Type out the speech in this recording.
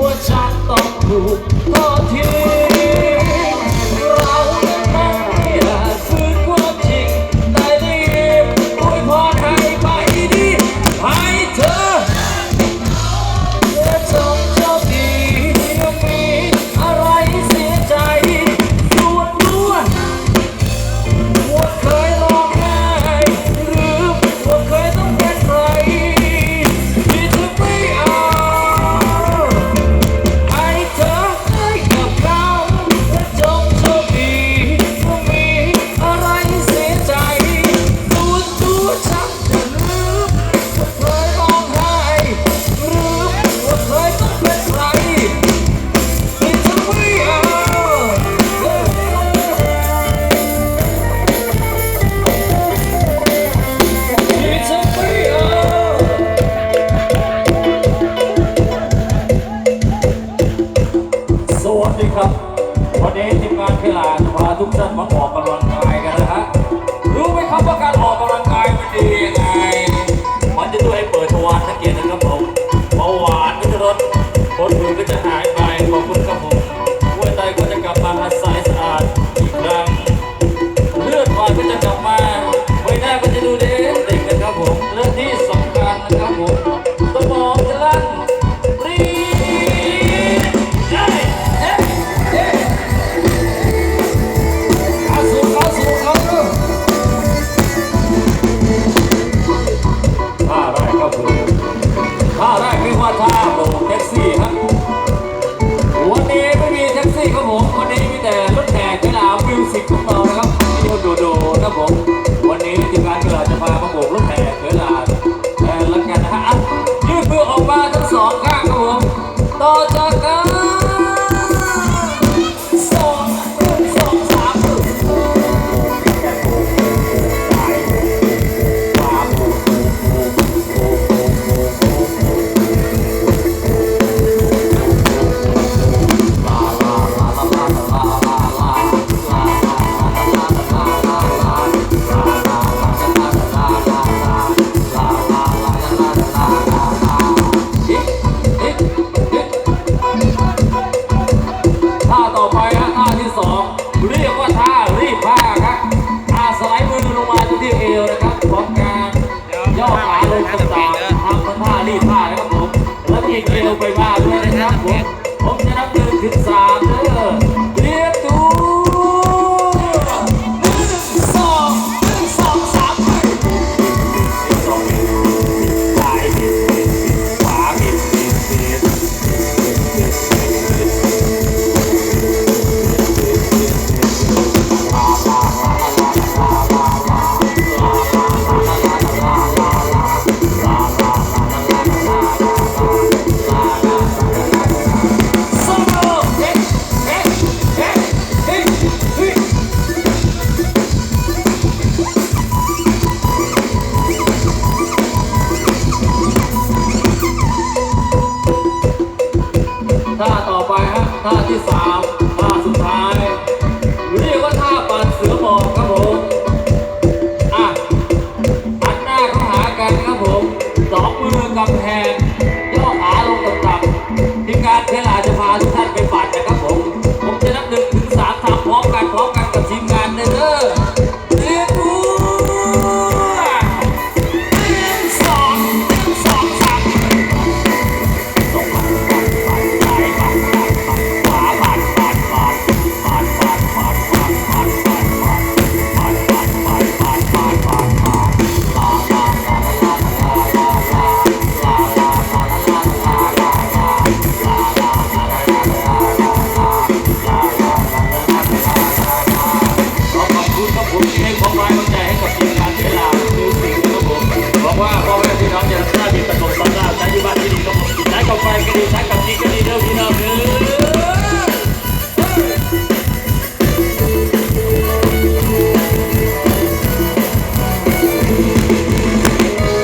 ว่าฉันต้องถูกโทษทิ้ จริงครับ วันนี้ทีมงานกีฬา 那不 แดงผมจะนับเดินขึ้นสาม ท่าที่สามท่าสุดท้าย เรียกว่าท่าปั่เสือหมอบครับผมอะหันหน้าเข้าหากันครับผมสองมือกำแพงย่อขาลงต่ำๆทีมงานเทลาจะพาทุกท่านไปปัน